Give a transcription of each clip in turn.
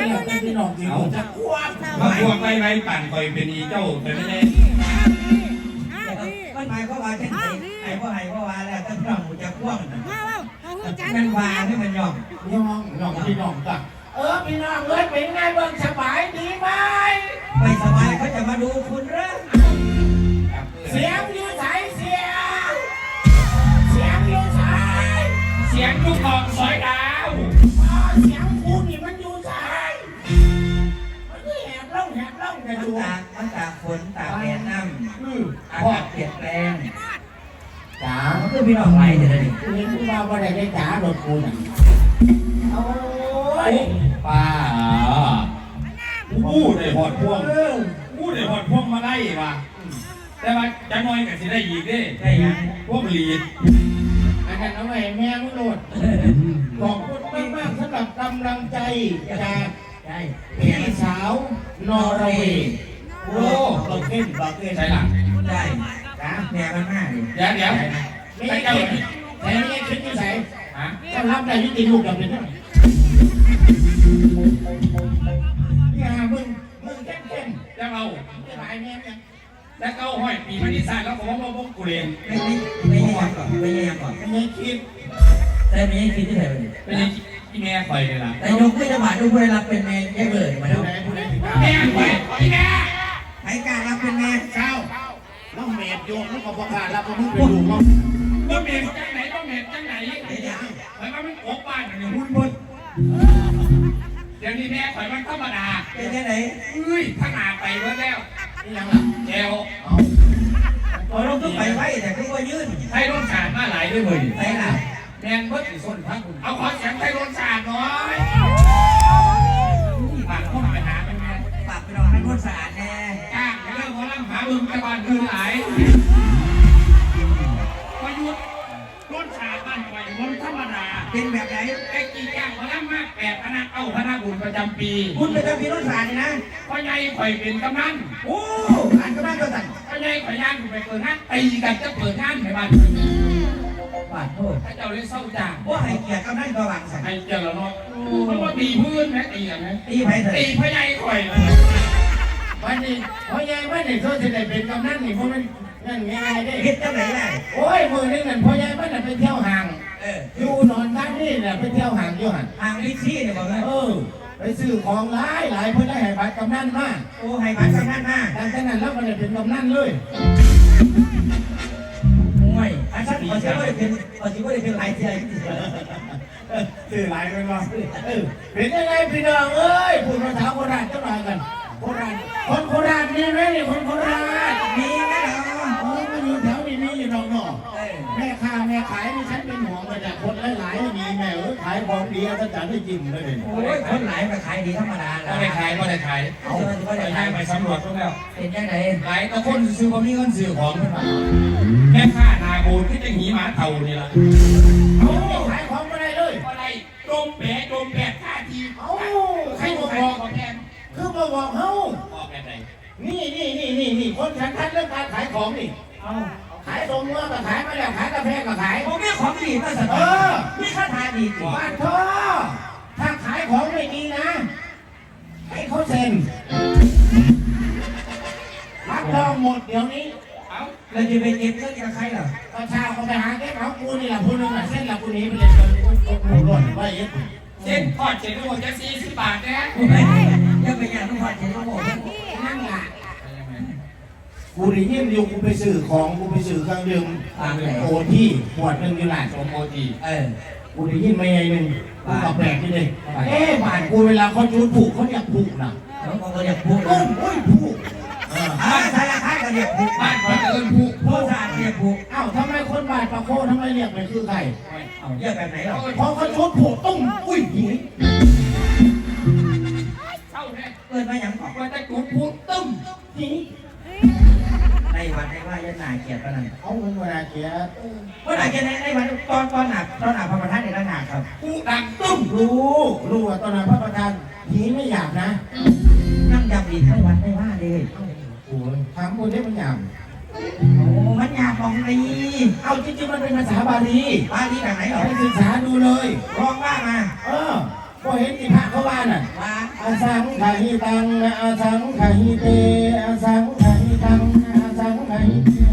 พี่น้องเอ้ยเนี่ยพี่น้องจริงๆจะควบมาพวกไปไว้ปั่นคอยเป็นอีเจ้าแต่ไม่ได้มันหมายความว่าจังไงไอ้พ่อไอ้พ่อว่าแล้วก็ต้องจะพ่วงว้าเอาหูจันมันวางให้มันยอมน้องน้องพี่น้องจ้ะเออพี่น้องเอ้ยเป็นไงเบิ่งสบายดีไหมไม่สบายเขาจะมาดูคุณเหรอเสียงอยู่ใสเสียง เสียงอยู่ใสเสียงลูกกองซอยดาวเสียง แหบล่องกันมันอยู่ตากมันตากฝนตากแดดน้อือำอาพ่อกาศเปลี่ยนแปลงจ๋ามันคือพี่น้องไรเดี๋ยวนี้กูเห็นกูว่าบ่ได้ได้จ๋าดอกกูน่ะโอ้ยป้าอู้ได้หอดพวงเอออู้ได้หอดพวงมาไล่ว่ะแต่ว่าจะน้อยก็สิได้อีกเด้ได้ยังพวกลีดอันนั้นเอาไว้ให้แม่มึงโลดขอบคุณมากๆสำหรับกำลังใจจากได้ พี่สาวนอร์เวย์โอ้บักเก้นบักเก้นใช่หลังได้นะแม่มันมากเลยเดี๋ยวเดี๋ยวไม่ไปใช่เจ้าแต่ไม่ใช่คิดที่ใส่ฮะจะรับได้ยุติลูกกับเป็นเท่าไหร่นี่ฮะมึงมึงเข้มเข้มแล้วเอาๆจะหลายแม่เนี่ยแล้วก็ห้อยปีมันที่สานแล้วผมว่าพวกกูเรียนไม่ไม่ไม่ยังก่อนไม่ยังก่อนไม่ใช่คิดแต่ไม่ยังคิดที่ไหนวะนี่เป็น ที่แม่คอยเลยล่ะแต่ยกไม่จะผ่านดูผู้ได้รับเป็นแม่แยกเลยมาผู้แล้วใดผู้ใดถึงแม่คอยที่แม่ใครกล้ารับเป็นแม่เช้าน้องเมดโยมลูกกับพ่อข้ารับมึงไปดูมั้งบ่เมียนจังไหนบ่เมียนจังไหนเดี๋ยวคอยมาเป็นโอบบ้านอย่างหุ่นบนเดี๋ยวนี้แม่คอยมันธรรมดาเป็นยังไงเอ้ยถ้าหนาไปเมื่อแล้วนี่ยังล่ะแจวเอาพอเราต้องไปไว้แต่ก็ว่ายืนไทยร่นสารมาหลายด้วยเลยไปล่ะ แมนเบิดอีส้นพักคุณเอาขอเสียงไทยร่นสารหน่อยปากเข้าไปหาเป็นไงปากไปนอนให้รถสะอาดแน่จ้างเรื่องของร่างหาบึงไปบ้านคืนหลายประยุทธ์ร่นสารบ้านไปบนธรรมดา เป็นแบบไหนไอ้กี่จ้างมาล่ำมากแปดคณะเอาคณะบุญประจำปีคุณเป็นเจ้าพี่รถสะอาดนะพ่อใหญ่ข่อยเป็นกำนันโอ้อ่านก็ได้ก็สั่งพ่อใหญ่ข่อยย่างไปเปิดงานตีกันจะเปิดงานในบ้าน บาดโทษถ้าเจ้าเลยเศร้าจ้างว่าให้เกียรติกำนันก็วางสั่งให้เจ้าละเนาะเพราะว่าตีพื้นแม่ตีกันนะตีไปเถอะตีพ่อใหญ่ข่อยเลยวันนี้พ่อใหญ่ไม่ได้โทษที่ได้เป็นกำนันนี่เพราะมันนั่นง่ายๆได้คิดจังไหนได้โอ้ยมือนึงนั่นพ่อใหญ่ไม่ได้ไปเที่ยวห่างเอออยู่นอนบ้านนี่แหละไปเที่ยวห่างอยู่หันทางลิซี่เนี่ยบอกเลยเออไปซื้อของหลายหลายเพื่อได้ให้บัตรกำนันมาโอ้ให้บัตรกำนันมาดังนั้นแล้วมันได้เป็นกำนันเลยมวย อันฉันขอเชื่อว่าเป็นขอเชื่อว่าเป็นลายเทียนซื้อหลายไปว่าเออเป็นยังไงพี่น้องเอ้ยพูดภาษาโคราชเจ้าหน่อยกันโคราชคนโคราชมีไหมนี่คนโคราชมีไหมเหรอเออมาอยู่แถวนี้มีอยู่นอกนอกเออแม่ค้าแม่ขายนี่ฉันเป็นห่วงมาจากคนหลายๆมีแม่เออขายของดีอาจารย์ได้จิ้มเลยโอ้ยคนหลายมาขายดีธรรมดาก็ได้ขายก็ได้ขายเอาเอาก็ไปได้ย่าขางยไปสำรวจพวกแล้วเป็นยังไงขายแต่คนซื้อบ่มีเงินซื้อของเพิ่นว่าแม่ค้านาโกนที่จะหนีหมาเต่านี่ล่ะเอาขายของไม่ได้เลยอะไรดมแผลดมแผลท่าทีเอาใครใครบบออกกบอกของแทนคือมาบอกเฮาบอกแบบไหนนี่นี่นี่นี่นี่คนฉันทันเรื่องการขายของนี่เอาขายตรงเมื่อก็ขายมาแล้วขายกาแฟก็ขาย ผมมีของดีมาสักเออมีค่าทานดีกว่าบ้านพ่อถ้าขายของไม่ดีนะ ให้เขาเซ็นรับรองหมดเดี๋ยวนี้ เอาเราจะไปเก็บเงินกับใครเหรอประชาเขาไปหาแก้เขากูนี่แหละผู้นึงอะเส้นหลักกูนี้ไปเลยกูกูรถไว้ยึดเส้นทอดเส้นทั้งหมดจะสี่สิบบาทนะยังไปอย่างต้องพอดเห็นเขาบอกนั่งอะ กูได้ยินอยู่กูไปซื้อของกูไปซื้อเครื่องดื่มโอที่ขวดหนึ่งอยู่หลานสมโมทีเออ กูได้ยินไม่ไงหนึ่งกูกับแปลกที่เลยเอ๊ะบ้านกูเวลาเขาจูดผูกเขาอยากผูกนะเขาก็อยากพูดตุ้มอุ้ยผูกเอออ่าธนาคารก็เรียกผูกบ้านเขาจะเอิ้นผู้ผู้สานเรียกผูกเอ้าทำไมคนบ้านปะโคทำไมเรียกไม่คือใครเอาเรียกแบบไหนหรอพอเขาจูดผูกตุ้มอุ้ยผีเช่าเนี่ยเปิดมาอย่างก่อนว่าจะจุดพูดตึ้มผี ในวันในว่ายันหนาเกียรติปนันเอาเงินเวลาเกียรติว่าหนาเกียรติในวันตอนตอนหนักตอนหนักพระประธานในหนักครับผู้ดังตึ้มรู้รู้ว่าตอนนั้นพระประธานผีไม่หยาบนะ นั่งจำอีกทั้งวันไม่ว่าเลยโอ้ยถามคนนี้มันยำโอ้มันอยากมองดีเอาจริงๆมันเป็นภาษาบาลีบ้านนี้แบบไหนเหรอให้ศึกษาดูเลยร้องว่ามาเออพอเห็นที่พระเขาว่าน่ะว่าอาสังขาหิตังอาสังขาหิเตอาสังขาหิตัง อาสังขา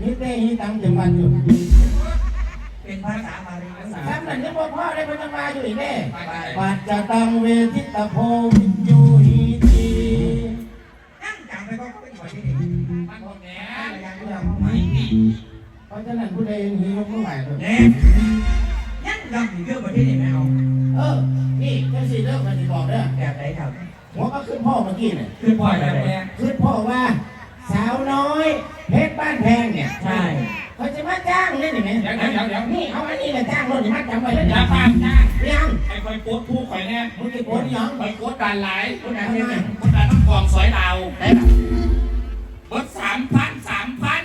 หิเตหิเตหิตังจังมันอยู่เป็นภาษาบาลีภาษาทำนั่นยังบ่พ่อได้มันยังมาอยู่อีกแน่ไปไปปัจจตังเวทิตโพวิารหลายคนไหนเนี่ยคนนั้นต้องกองสอยดาวได้ละเบิดสามพันสามพัน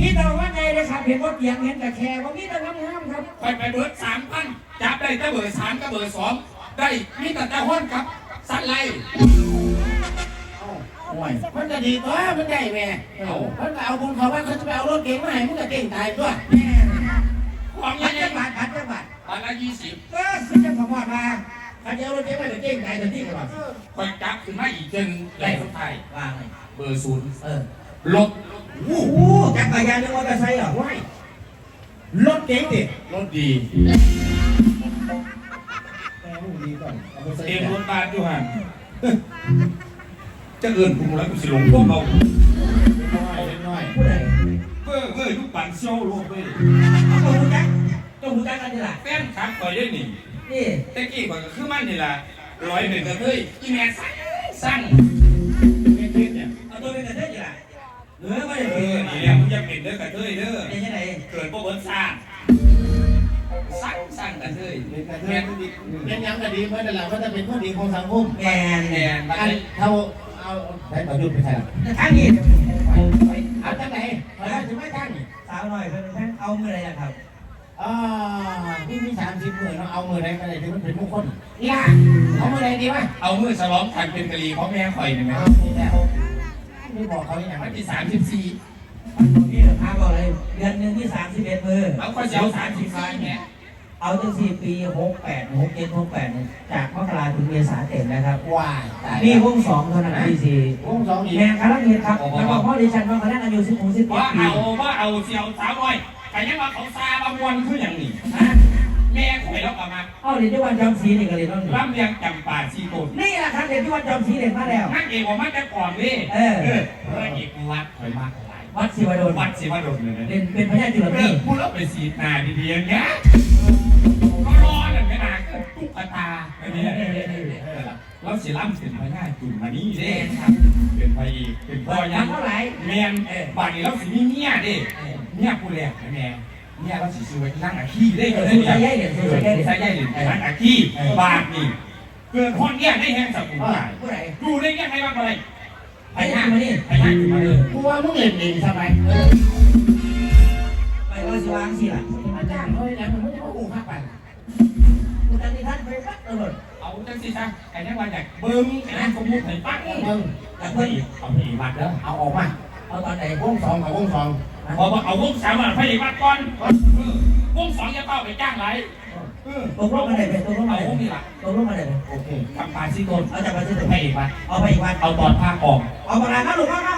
มีแต่ว่าไงเลยครับ เห็นว่าเตียงเห็นแต่แค่ว่ามีแต่งามๆครับคอยไปเบิดสามพันจับได้แต่เบอร์สามกับเบอร์สองได้มีแต่แต่ห้อนครับ สัตว์ไล่โอ้ยมันจะดีตัวมันได้แม่เอามันก็เอาบุญเขาว่าเขาจะไปเอารถเก๋งมาให้มึงก็เก่งตายตัวของพัยันงไงจังหวัดพันจังหวัดพันละยี่สิบก็คือจะขมอดมา เขาจะเอารถเก๋งมาให้เก่งตายตัวที่ก่อนคอยจับขึ้นมาอีกจนได้สุดท้ายว่าไงเบอร์ศูนย์เออลบโอ้โหจักรยานหรือมอเตอร์ไซค์เหรอว้ายรถเก๋งดิรถดีแม่มึงดีก่อนเอาไปใส่เอ็มแก้รวถบาทอยู่หันจะเอินพุงแล้วกูสิหลงพวกเราน้อยเล็กน้อยผู้ใดเพื่อเพื่อทุกปั่นโซ่โลกเลยเอาตัวหูจักตัวหูจักกันนี่แหละแฟนครับคอยได้หนิ นี่ตะกี้คอยก็คือมันนี่ล่ะร้อยหนึ่งก็เฮ้ยอีแม่สั่งสั่งไม่คิดเนี่ยเอาตัวเป็นกระเทยนี่แหละหรือไม่เอได้เป็นอนี่แหละมึงจะเป็นเด้อกระเทยเด้อเป็นยังไงเกิดบ่เบิ้ลซ่าสั่งสั่งกระเทยเป็นกระเทยก็ดีเป็นยังก็ดีเพราะนั่นแหละว่าจะเป็นคนดีของสังคมแมนแม่นบัดอันนี้เท่าเอาได้ประยุทธ์ไปใช่หรอทางนี้เอาจังไหนเอาจะไม่ตั้งสาวหน่อยเป็นท่านเอาเมื่อไรครับ อ่านี่มีสามสิบมือเนาะเอามือไหนก็ได้ที่มันเป็นมงคลนี่ล่ะเอามือไหนดีวะเอามือฉลองทันเป็นกะลีของแม่ข่อยนี่ไหมเอานี่แหละไม่บอกเขาอย่างวันั้นนที่สามสิบสี่นี่พาบอกเลย เดือนหนึ่งที่สามสิบเอ็ดมือเอาข้อยเสียวสามสิบสี่เนี่ยเอาตั้งสี่ปีหกแปดหกเจ็ดหกแปดจากมกราถึงเมษาเต็มนะครับวายตายนี่วงสองเท่านั้นปีสี่วงสองอีกแมนคาราเกตครับแล้วก็พ่อดิฉันว่าคณะอายุสิบหกสิบเจ็ดว่าปีเอาว่าเอาเสียวสาวน้อย แต่ยังว่าเขาซาบางวันคืออย่างนี้ฮะแม่ข่อยแล้วก็มาเอาเรียนที่วันจอมศรีนี่ก็เรียนต้องร่ำเรียงจำปาซีโกนนี่แหละครับเรียนที่วันจอมศรีเรียนมาแล้วนักเอกว่ามันจะก่อนเว้ยเออพระเอกวัดข่อยมากหลายวัดศิวดลวัดศิวดลเลยนะเรียนเป็นพระยาจุลเอนีอพูดแล้วไปสีหน้าดีๆอย่างเงี้ยก็รอเลยไม่นานก็ตุ๊กตาอันนี้แล้วสิล่ำเป็นพญาจุนมานี่เด้เป็นพระเอกเป็นพ่อยัยังงเท่าไหร่แมนบานนี้เราสิมีเมียเด้ เมียผู้แรกนะแม่เมียเราสิซื้อไว้นั่งอาขี้ได้ก็ได้ใช้ยัยเรียนเอใช้อยัยเรียนใช้ยัยเหรียญนั่งอาขี้บาทนี่เกิดคนเนี่ยได้แห้งสับผู้ชายผู้ใดดูได้ยังไงบ้างอะไรไปหน้ามานี่พญาจุนมาเลยกูว่ามึงเล่นดีสบายไปว่าสิวางสิล่ะอาจารย์เขาอย่างมันจะมาหูพักไปกูตันที่ท่านไปปักตลอดเอาจังสิซะไอ้นี่ว่าอยากเบิ้งไอ้นั่นสมมุติให้ปังมึงเอาไปอีกเอาไปอีกวัดแล้วเอาออกมาเอาตอนไหนวงสองกับวงสอง พอมาเอาวงสามมาไปอีกวัดก่อนวงสองจะเข้าไปจ้างไรตกลงมาได้ไหมตกลงมาเอาได้วงไหมนี่ล่ะตกลงมาได้ไหมโอเคทำปาซีโกนเอาจากประเทศไปอีกวัดเอาไปอีกวันเอาตอนภาคออกเอาปากกาเข้าหลุมเข้าเข้าวัดก่อนนะเอา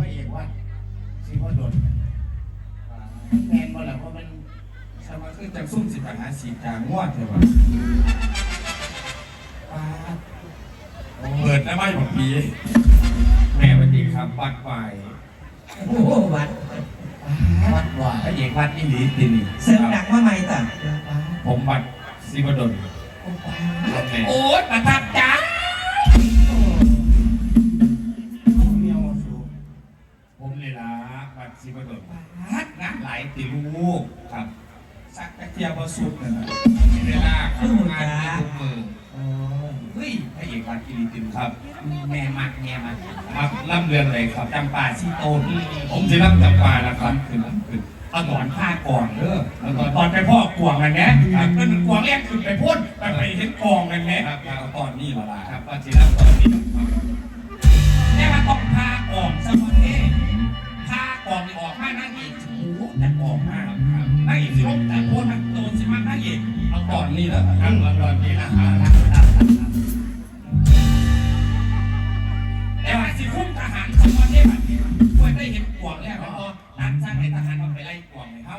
นี่ดีว่าเอกวัดสิว่าโดนแมนบ่ล่ะเพราะมันสมาคือจังซุ่มสิบหาสีจางงวดเถอะวะป้าดเปิดได้ไหมบอกพี่แม่วันดีครับวัดไฟโอ้โหวัดวัดว่าพระเอกวัดอินดีตินี่เสริมหนักมาใหม่ต่างผมวัดศิวดลโอ๊ยประทับใจ ลายตีลูกครับ สักตะเกียบสุดนะนะมีเวลาทำงานในทุกมือโอ้ยเฮ้ยพระเอกวันกิริตินครับ แม่มักแม่มักครับล่ำเรือนเลยครับจำปาซีโตนผมจะล่ำจำปาแล้วครับขึ้นขึ้นเอาตอนผ้าก่อนเด้อแล้วตอนตอนไปพ่อกวางกันเนี้ยครับเป็นกวางแรกขึ้นไปพ่นไปไปเห็นกองกันเนี้ยครับเอาตอนนี้ละล่ะครับตอนที่ล่ำตอนนี้ครับแม่มาต้องพาออกสักวันนี้พากองออกมานั่งอีกโอ้ แต่ออกมาครับนั่งอีกสิลบแต่โคนมันโตสิมันนั่งอีกเอาตอนนี้แหล้วครับเอาตอนนี้นะครับแต่ว่าสิคุ้มทหารสักวันนี้แบบนี้ควรได้เห็นกวางแล้วพอตัดสร้างให้ทหารเอาไปไล่กวางให้เขา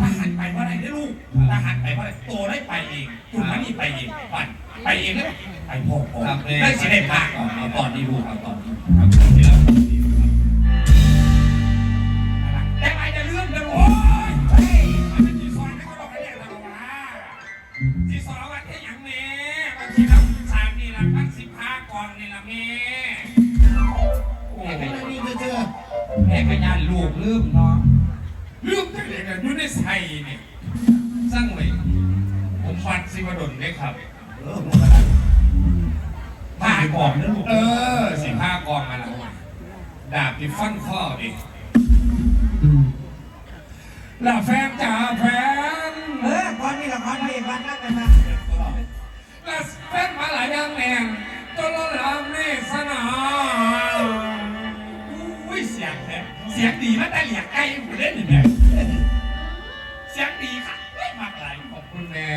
ทหารไปเพราะอะไรได้ลูกทหารไปเพราะอะไรโตได้ไปเองจุดนั้นนี่ไปเองปั่นไปเองแล้วไปพ่อกองได้สิได้ภาคก่อนเอาตอนนี้ลูกเอาตอนนี้ ลูกลืมเนาะลืมจังเลยกันอยู่ในไทยเนี่ยสร้างไว้ผมฟัดสิวดลเนี่ยครับเออหัวกระดาษผ้ากองนะลูกเออสิผ้ากองมาแล้วดาบที่ฟันข้อดิแล้วแฟนจ๋าแฟนเออก่อนนี่ละครพระเอกวันรักกันมาและเป็นมาหลายอย่างแน่จนเราลำนี่สนามอุ้ยเสียงแท้เสียงดีมาแต่เหลียกไก่ผู้เล่นนี่แม่เสียงดีค่ะไม่มากหลายขอบคุณแม่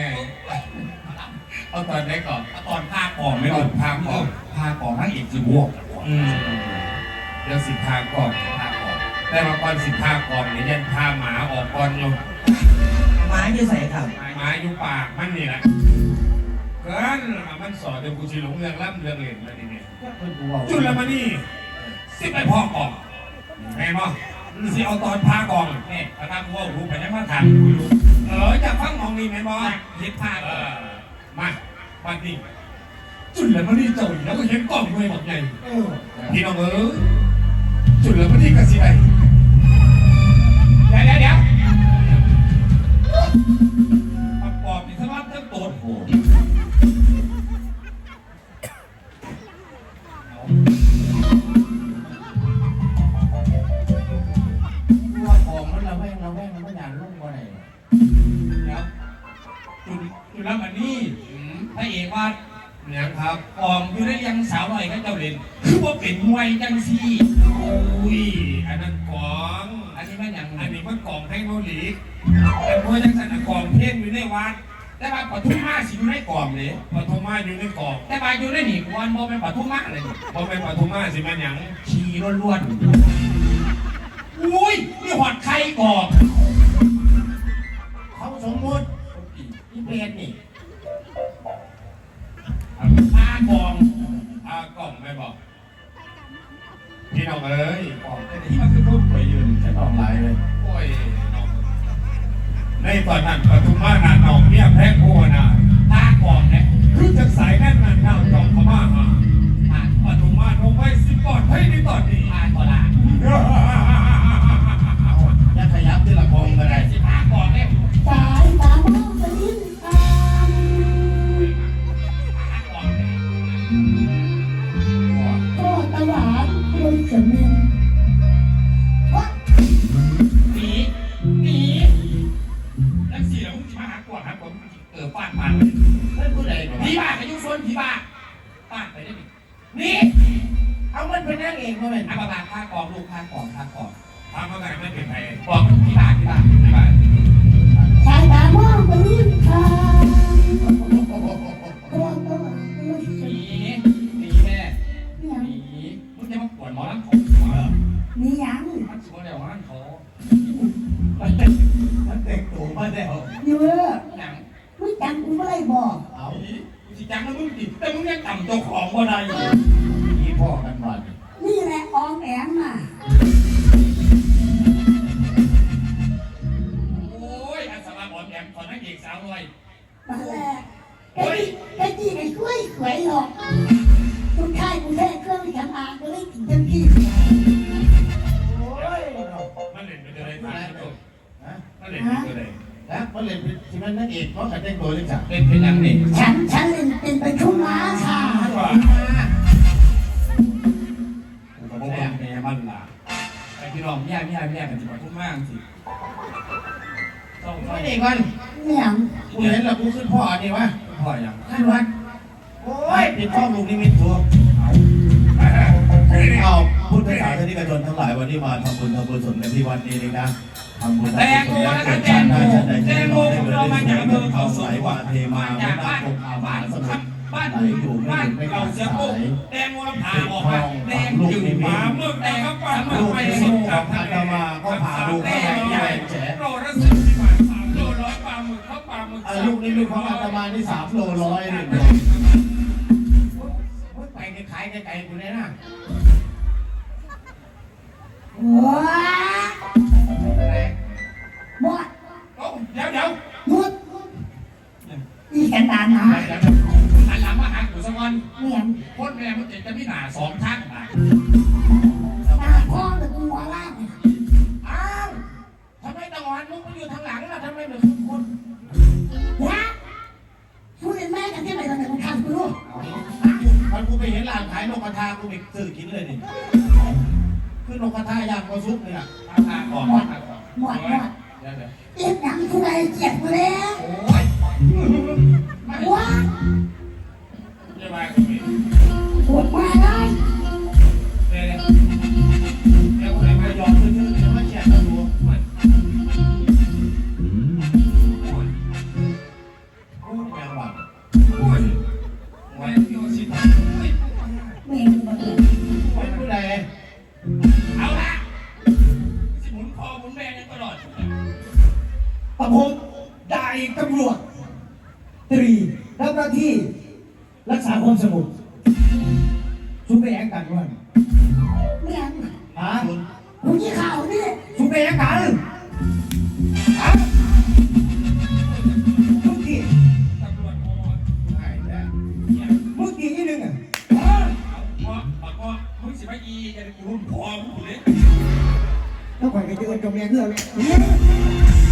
เอาตอนไหนก่อนเอาตอนภาคก่อนไม่ก่อนภาคก่อนภาคก่อนทั้งอีกสิบวกอืมเดี๋ยวสิภาคก่อนภาคก่อนแต่มาก่อนสิภาคก่อนเนี่ยยันพาหมาออกก่อนอยู่หมาอยู่ใส่ครับหมาอยู่ปากมันนี่แหละเกินมันสอนเดี๋ยวกูสิหลงเรื่องล่ำเรื่องเล่นมาทีนี้เป็นกูเอาจุดละมานี่สิไปพ่อกล่อง แม่นบ่สิเอาตอนพากล่องนี่พระตากูว่ารู้ไปยังมาถามกูรู้เออจะฟังมองนี่แม่นบ่คิดพาเออมาวันนี้จุดละมานี่เจ้าอีกแล้วก็เห็นกล่องด้วยบอกใหญ่เออพี่น้องเอ้ยจุดละมานี่ก็สิได้เดี๋ยวเดี๋ยว ครับกองอยู่ได้ยังสาวหน่อยก็เจ้าเล่นคือว่าเป็นมวยจังซี่อุ้ยอันนั้นกองอันนี้มันอย่างอันนี้มันกองให้โนลีกแต่มวยจังสันน่ะกองเพ่งอยู่ในวัดแต่ว่าปทุมมาสิอยู่ในกองเลยปทุมมาอยู่ในกองแต่มาอยู่ในนี่กวนโมเป็นปทุมมาเลยนี่พอเป็นปทุมมาสิมันหยังขี่ล้วนอุ้ยนี่หอดไข่กองเขาสมมุติอีเปรตนี่ พากองพากล่องไม่บอกพี่น้องเอ้ยกองแต่ที่มันคือพูดไปยืนจะต้องหลายเลยโอ้ยน้องในตอนนั้นปทุมมานาน้องเนี่ยแพ้โคนะพากองเนี่ยคือจากสายแน่นนั่นน้าจองเขามาหาๆมาปทุมมาลงไปสิปอดให้ในตอนนี้มาตลาดอย่าขยับที่ละครก็ได้สิพากองเนี่ยสายตามองไปยิ้ เป็นนางเอกมาเป็นอาบาบาพากองลูกพากองพากองพามาไงไม่เป็นไรบอก แหละอองแอมอะ ไม่ได้ก่อนเนี่ยกูเห็นแล้วกูขึ้นพ่อนี่วะพ่อยังขั้นวัดโอ้ยปิดท้องลูกนิมิตตัวเอาพุทธศาสนิกชนทั้งหลายวันนี้มาทำบุญทำบุญส่วนกันที่วันนี้เลยนะทำบุญแตงโมนะครับแตงโมแตงโมของเรามาจากอำเภอเขาสวนมาจากบ้านบ้านครับบ้านบ้านเราเสียปุ๊บแตงโมเราผ่าออกมาแดงจึงหมาเมื่อแดงเขาปาเมื่อไปสุดกับทะเลแดงใหญ่โลละสิบบาทส มึกเขาปลาหมึกลูกของอาตมานี่สามโลร้อยเลยไปขายไกลๆกูเนี่ยนะว้าหมดเดี๋ยวเดี๋ยวหมดอีกันดานนะหันหลังมาหากูสักวันเนี่ยพ่นแม่มันจะมีหนาสองข้างนะตาพ่อหรือหัวล่างอ้าวทำไมตะวันลูกมันอยู่ทางหลังล่ะทำไมเหมือนคุณ พูดเป็นแม่กันที่ไหนตอนไหนมึงทำกูรู้มันกูไปเห็นหลานขายนกกระทากูไปซื้อกินเลยนี่คือนกกระทาย่างกระซุปเนี่ยราคาก่อนหมดหมดหมดเอ็ดหนังกูไปเจ็บกูแล้วโอ้ยไม่ว้าจะมาคุณปวดมาแลย ประพงศ์ได้ตำรวจตรีรับหน้าที่รักษาความสงบชุบไปแองกันวันเมียงฮะกูยี่ข่าวนี่ชุบไปแองกันฮะเมื่อกี้ตำรวจโอ้ยไอ้แท้เนี่ยเมื่อกี้นี่หนึ่งอะเอาเพราะบอกว่ามึงสิมาอีจะกูรุ่นพอมึงเลยต้องไปกันเจอจมเมียเพื่อน